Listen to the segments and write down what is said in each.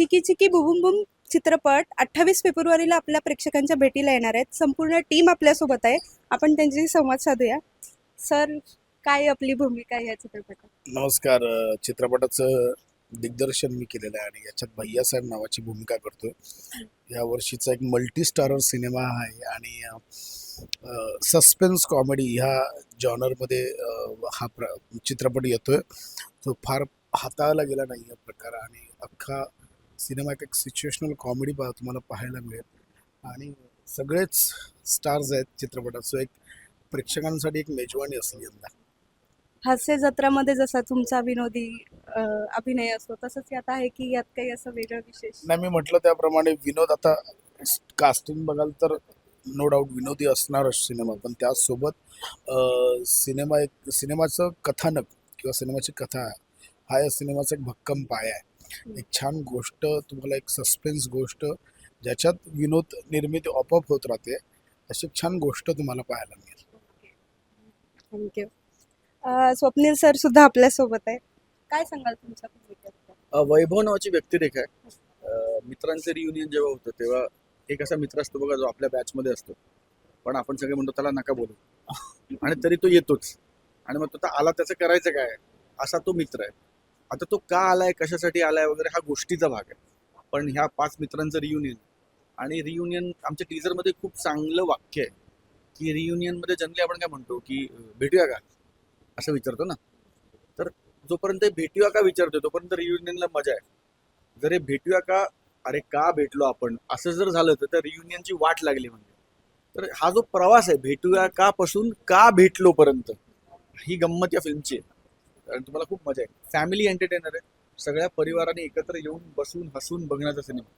चिकी चिकी बुबुम बुम चित्रपट अठ्ठावीस फेब्रुवारीला आपल्या प्रेक्षकांच्या भेटीला येणार आहेत. संपूर्ण टीम आपल्यासोबत आहे. आपण त्यांच्याशी संवाद साधूया. सर काय आपली भूमिका या चित्रपटात? नमस्कार. चित्रपटाचं दिग्दर्शन मी केलेलं आहे आणि याच्यात भैयासाहेब नावाची भूमिका करतोय. या वर्षीचा एक मल्टी स्टारर सिनेमा आहे आणि सस्पेन्स कॉमेडी ह्या जॉनरमध्ये हा प्र चित्रपट येतोय. तो फार हाताळला गेला नाही हा प्रकार आणि अख्खा सिनेमा एक सिच्युएशनल कॉमेडी पा तुम्हाला पाहायला मिळेल. आणि सगळेच स्टार्स आहेत चित्रपटात. सो एक प्रेक्षकांसाठी एक मेजवानी असली यंदा. हास्य जत्रामध्ये जसा तुमचा विनोदी अभिनय असतो तसंच यात आहे की यात काही असं वेगळं विशेष? नाही मी म्हटलं त्याप्रमाणे विनोद आता कास्टिंग बघाल तर नो डाऊट विनोदी असणारच सिनेमा पण त्याचसोबत अं, सिनेमा एक सिनेमाचं कथानक किंवा सिनेमाची कथा हा या सिनेमाचा एक भक्कम पाया आहे. एक छान गोष्ट तुम्हाला एक सस्पेन्स गोष्ट ज्याच्यात विनोद निर्मिती आपोआप होत राहते अशी छान गोष्ट तुम्हाला पाहायला मिळेल. थँक्यू स्वप्नील सर सुद्धा आपल्यासोबत आहे काय सांगाल तुमच्या अ, वैभव नावाची व्यक्तिरेखा आहे. अ, मित्रांचं रियुनियन जेव्हा होतं तेव्हा एक असा मित्र असतो बघा जो आपल्या बॅचमध्ये असतो. पण आपण सगळे म्हणतो त्याला नका बोलू. आणि तरी तो येतोच. आणि मग तो आता आला त्याचं करायचं काय? असा तो मित्र आहे. आता तो का आलाय कशासाठी आलाय वगैरे हा गोष्टीचा भाग आहे. पण ह्या पाच मित्रांचं रियुनियन आणि रियुनियन आमच्या टीजरमध्ये खूप चांगलं वाक्य आहे. की रियुनियनमध्ये जनरली आपण काय म्हणतो की भेटूया का? असं विचारतो ना. तर जोपर्यंत हे भेटूया का विचारतोय तोपर्यंत रियुनियनला मजा आहे. जर हे भेटूया का अरे का भेटलो आपण? असं जर झालं तर त्या रियुनियनची वाट लागली म्हणजे. तर हा जो प्रवास आहे भेटूया का पासून का भेटलो पर्यंत ही गंमत या फिल्मची आहे. आणि तुम्हाला खूप मजा आहे फॅमिली एंटरटेनर आहे. सगळ्या परिवाराने एकत्र येऊन बसून हसून बघण्याचा सिनेमा.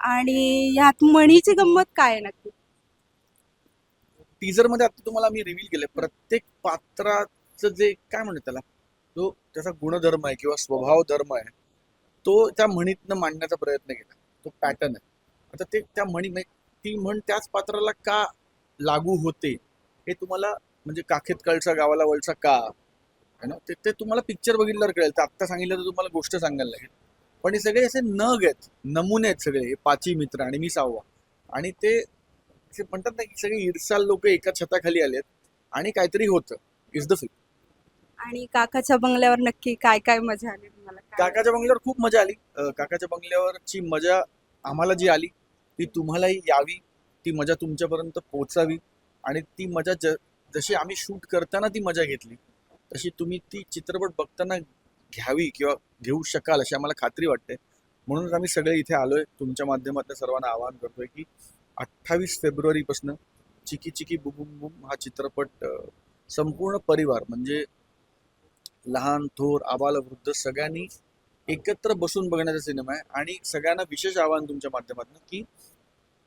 आणि यात मणीची गंमत काय आहे नक्की? टीजरमध्ये आता तुम्हाला मी रिव्हील केलंय. प्रत्येक पात्राचं जे काय म्हणतात त्याला? जो त्याचा गुणधर्म आहे किंवा स्वभाव धर्म आहे तो त्या म्हणीतनं मांडण्याचा प्रयत्न केला. तो पॅटर्न आहे. आता ते त्या म्हणी म्हणजे ती म्हण त्याच पात्राला का लागू होते हे तुम्हाला म्हणजे काखेत कळचा गावाला वळचा का? ना? ते ते तुम्हाला पिक्चर बघितल्यावर कळेल. तर आत्ता सांगितलं तर तुम्हाला गोष्ट सांगायला लागेल. पण हे सगळे असे नग आहेत. नमुने आहेत सगळे. हे पाचही मित्र आणि मी सहावा आणि ते असे म्हणतात ना की सगळे इरसाल लोक एका छताखाली आलेत. आणि काहीतरी होतं. इज द फिल्म आणि काकाच्या बंगल्यावर नक्की काय काय मजा आली तुम्हाला? काकाच्या बंगल्यावर खूप मजा आली. काकाच्या बंगल्यावरची मजा आम्हाला जी आली ती तुम्हालाही यावी. ती मजा तुमच्यापर्यंत पोचावी. आणि ती मजा ज जशी आम्ही शूट करताना ती मजा घेतली. तशी तुम्ही ती चित्रपट बघताना घ्यावी किंवा घेऊ शकाल अशी आम्हाला खात्री वाटते. म्हणूनच आम्ही सगळे इथे आलोय. तुमच्या माध्यमातून सर्वांना आवाहन करतोय की अठ्ठावीस फेब्रुवारीपासून चिकी चिकी बुबुम बुम हा चित्रपट संपूर्ण परिवार म्हणजे लहान थोर आबाल वृद्ध सगळ्यांनी एकत्र बसून बघण्याचा सिनेमा आहे. आणि सगळ्यांना विशेष आवाहन तुमच्या माध्यमातून की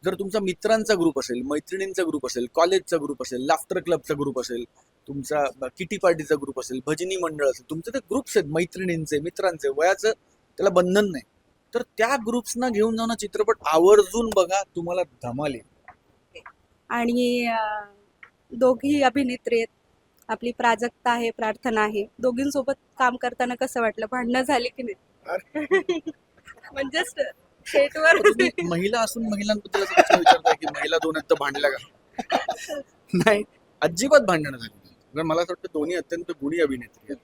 जर तुमचा मित्रांचा ग्रुप असेल मैत्रिणींचा ग्रुप असेल कॉलेजचा ग्रुप असेल लाफ्टर क्लबचा ग्रुप असेल तुमचा किटी पार्टीचा ग्रुप असेल भजनी मंडळ असेल तुमचे ते ग्रुप्स आहेत मैत्रिणींचे मित्रांचे वयाचं त्याला बंधन नाही. तर त्या ग्रुप्सना घेऊन जाऊन चित्रपट आवर्जून बघा तुम्हाला धमाल येईल. आणि दोघी अभिनेत्री आहेत. आपली प्राजक्ता आहे प्रार्थना आहे. दोघींसोबत काम करताना कसं वाटलं? भांडणं झाली की नाही? म्हणजे सेटवर. महिला असून महिलांबद्दल विचारताय की महिला दोन भांडल्या का? नाही अजिबात भांडणं झाली. कारण मला असं वाटतं दोन्ही अत्यंत गुणी अभिनेत्री आहेत.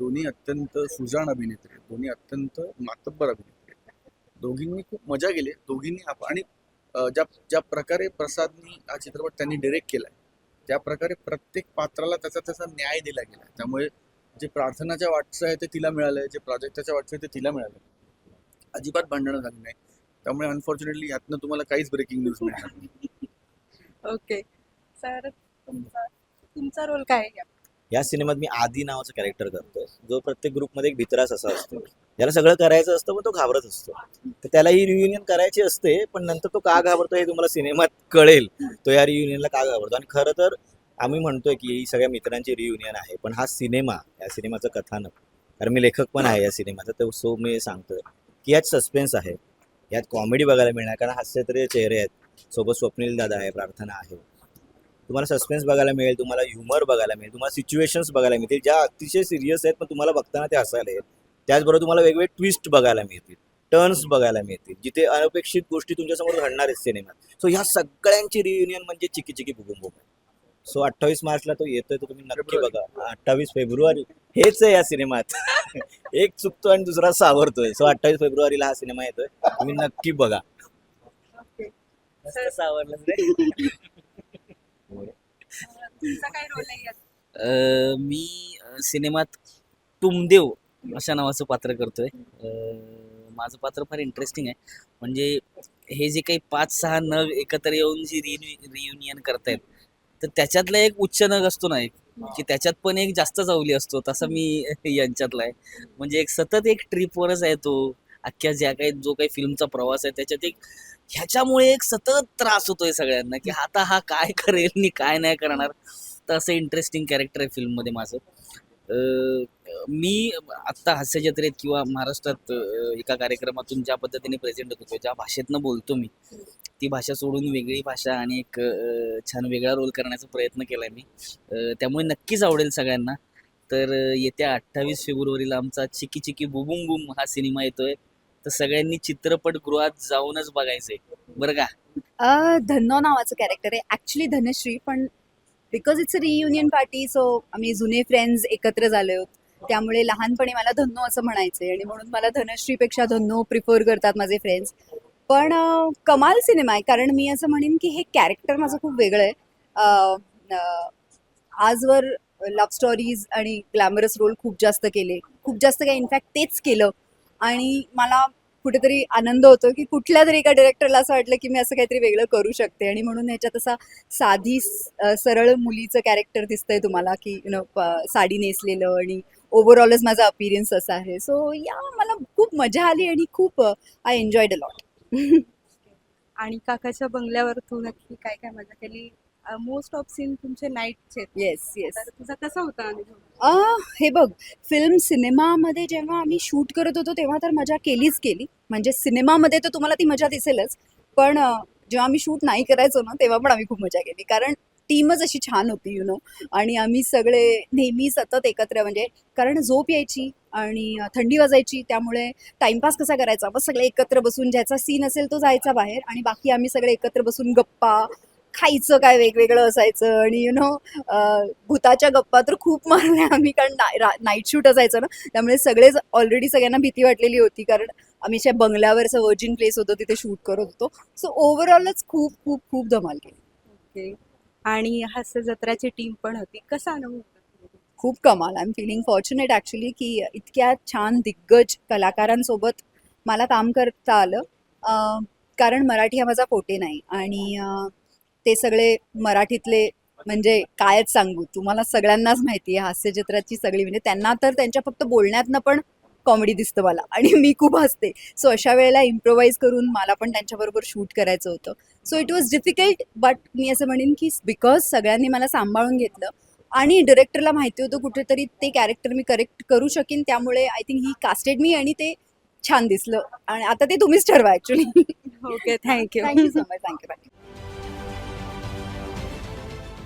दोन्ही अत्यंत सुजाण अभिनेत्री आहेत. दोन्ही अत्यंत मातब्बर अभिनेत्री आहेत. दोघींनी खूप मजा केली दोघींनी आणि ज्या ज्या प्रकारे प्रसादनी हा चित्रपट त्यांनी डिरेक्ट केलाय त्या प्रकारे प्रत्येक पात्राला त्याचा त्याचा न्याय दिला गेला त्यामुळे जे प्रार्थनाच्या वाटचं आहे ते तिला मिळालंय जे प्राजक्ताच्या वाटचं आहे ते तिला मिळालं अजिबात भांडणं झाली नाही. त्यामुळे अनफॉर्च्युनेटली यातनं तुम्हाला काहीच ब्रेकिंग न्यूज मिळणार नाही. ओके सर तुमचा तुमचा रोल काय आहे यात? या सिनेमात मी आदी नावाचं कॅरेक्टर करतोय. जो प्रत्येक ग्रुपमध्ये एक भित्रास असा असतो. ज्याला सगळं करायचं असतं पण तो घाबरत असतो. तर त्याला ही रियुनियन करायची असते पण नंतर तो का घाबरतो हे तुम्हाला सिनेमात कळेल. तो या रियुनियनला का घाबरतो? आणि खरं तर आम्ही म्हणतोय की ही सगळ्या मित्रांची रियुनियन आहे पण हा सिनेमा या सिनेमाचं कथानक. कारण मी लेखक पण आहे या सिनेमाचा तर सो मी सांगतोय की यात सस्पेन्स आहे. यात कॉमेडी बघायला मिळणार कारण हास्यतरीय चेहरे आहेत. सोबत स्वप्नील दादा आहे प्रार्थना आहे. तुम्हाला सस्पेन्स बघायला मिळेल तुम्हाला ह्युमर बघायला मिळेल तुम्हाला सिच्युएशन्स बघायला मिळतील. ज्या अतिशय सिरियस आहेत पण तुम्हाला बघताना ते हसायला येईल त्याचबरोबर तुम्हाला वेगवेगळे ट्विस्ट बघायला मिळतील. टर्न्स बघायला मिळतील. जिथे अनपेक्षित गोष्टी तुमच्यासमोर घडणार आहेत सिनेमात सो ह्या सगळ्यांची रियुनियन म्हणजे चिकी चिकी बुबुम बुम सो अठ्ठावीस मार्चला तो येतोय तो तुम्ही नक्की. बघा. अठ्ठावीस फेब्रुवारी. हेच आहे या सिनेमात. एक चुकतो आणि दुसरा सावरतोय. सो अठ्ठावीस फेब्रुवारीला हा सिनेमा येतोय. तुम्ही नक्की बघा. सावरलं तुमचा रोल आहे. अ, मी अ, सिनेमात तुमदेव अशा नावाचं पात्र करतोय. अ, माझं पात्र फार इंटरेस्टिंग आहे. म्हणजे हे जे काही पाच सहा नग एकत्र येऊन जी रियुनियन करतायत तर त्याच्यातला एक उच्च नग असतो ना एक की त्याच्यात पण एक जास्त चावली असतो तसा मी यांच्यातला आहे. म्हणजे एक सतत एक ट्रिपवरच आहे तो. अख्ख्या ज्या काही जो काही फिल्मचा प्रवास आहे त्याच्यात एक ह्याच्यामुळे एक सतत त्रास होतोय सगळ्यांना की आता हा काय करेल आणि काय नाही करणार. तर असं इंटरेस्टिंग कॅरेक्टर आहे फिल्ममध्ये माझं. मी आत्ता हास्य जत्रेत किंवा महाराष्ट्रात एका कार्यक्रमातून ज्या पद्धतीने प्रेझेंट होतो ज्या भाषेतनं बोलतो मी ती भाषा सोडून वेगळी भाषा आणि एक छान वेगळा रोल करण्याचा प्रयत्न केला आहे मी त्यामुळे नक्कीच आवडेल सगळ्यांना. तर येत्या अठ्ठावीस फेब्रुवारीला आमचा चिकी चिकी बुबुम बुम हा सिनेमा येतोय. तर सगळ्यांनी चित्रपटगृहात जाऊनच बघायचंय. बरं का? अ, धन्नो नावाचं कॅरेक्टर आहे. ऍक्च्युली धनश्री पण because it's a reunion party so आम्ही जुने फ्रेंड्स एकत्र झाले आहोत. त्यामुळे लहानपणी मला धन्नो असं म्हणायचे आणि म्हणून मला धनश्रीपेक्षा धन्नो प्रिफर करतात माझे फ्रेंड्स पण अ, कमाल सिनेमा आहे. कारण मी असं म्हणेन की हे कॅरेक्टर माझं खूप वेगळं आहे. अ, आजवर लव्ह स्टोरीज आणि ग्लॅमरस रोल खूप जास्त केले. खूप जास्त काय इनफॅक्ट तेच केलं. आणि मला कुठेतरी आनंद होतो की कुठल्या तरी एका डिरेक्टरला असं वाटलं की मी असं काहीतरी वेगळं करू शकते. आणि म्हणून ह्याच्यात असा साधी सरळ मुलीचं कॅरेक्टर दिसतंय तुम्हाला की यु नो साडी नेसलेलं आणि ओव्हरऑलच माझा अपिरियन्स असा आहे. सो या मला खूप मजा आली आणि खूप आय एन्जॉयड अ लॉट आणि काकाच्या बंगल्यावर तू नक्की काय काय मजा केली? मोस्ट ऑफ सीन तुमचे नाईटचे येस येस तुझा कसा होता अनुभव? हे बघ फिल्म सिनेमामध्ये जेव्हा आम्ही शूट करत होतो तेव्हा तर मजा केलीच केली. म्हणजे सिनेमामध्ये तर तुम्हाला ती मजा दिसेलच. पण जेव्हा आम्ही शूट नाही करायचो ना तेव्हा पण आम्ही खूप मजा केली. कारण टीमच अशी छान होती यु नो आणि आम्ही सगळे नेहमी सतत एकत्र म्हणजे कारण झोप यायची आणि थंडी वाजायची त्यामुळे टाइमपास कसा करायचा? बस सगळे एकत्र बसून ज्याचा सीन असेल तो जायचा बाहेर आणि बाकी आम्ही सगळे एकत्र बसून गप्पा खायचं काय वेगवेगळं असायचं आणि यु नो भूताच्या गप्पा तर खूप मारल्या आम्ही कारण नाईट शूट असायचं ना त्यामुळे सगळेच ऑलरेडी सगळ्यांना भीती वाटलेली होती कारण आम्ही अशा बंगल्यावरचं वर्जिन प्लेस होतं तिथे शूट करत होतो. सो ओव्हरऑलच खूप खूप खूप धमाल केली. ओके. आणि हास्य जत्राची टीम पण होती. कसा अनुभव? खूप कमाल. I am feeling fortunate actually की इतक्या छान दिग्गज कलाकारांसोबत मला काम करता आलं. कारण मराठी हा माझा पोटे नाही. आणि ते सगळे मराठीतले म्हणजे कायच सांगू? तुम्हाला सगळ्यांनाच माहिती आहे हास्यचित्राची सगळी म्हणजे त्यांना तर त्यांच्या फक्त बोलण्यातनं पण कॉमेडी दिसतं मला. आणि मी खूप हसते. सो अशा वेळेला इम्प्रोवाईज करून मला पण त्यांच्याबरोबर शूट करायचं होतं. So it was difficult but मी असं म्हणेन की बिकॉज सगळ्यांनी मला सांभाळून घेतलं आणि डिरेक्टरला माहिती होतं कुठेतरी ते कॅरेक्टर मी करेक्ट करू शकीन त्यामुळे I think he casted me आणि ते छान दिसलं. आणि आता ते तुम्हीच ठरवा actually okay thank you thank you so much thank you bye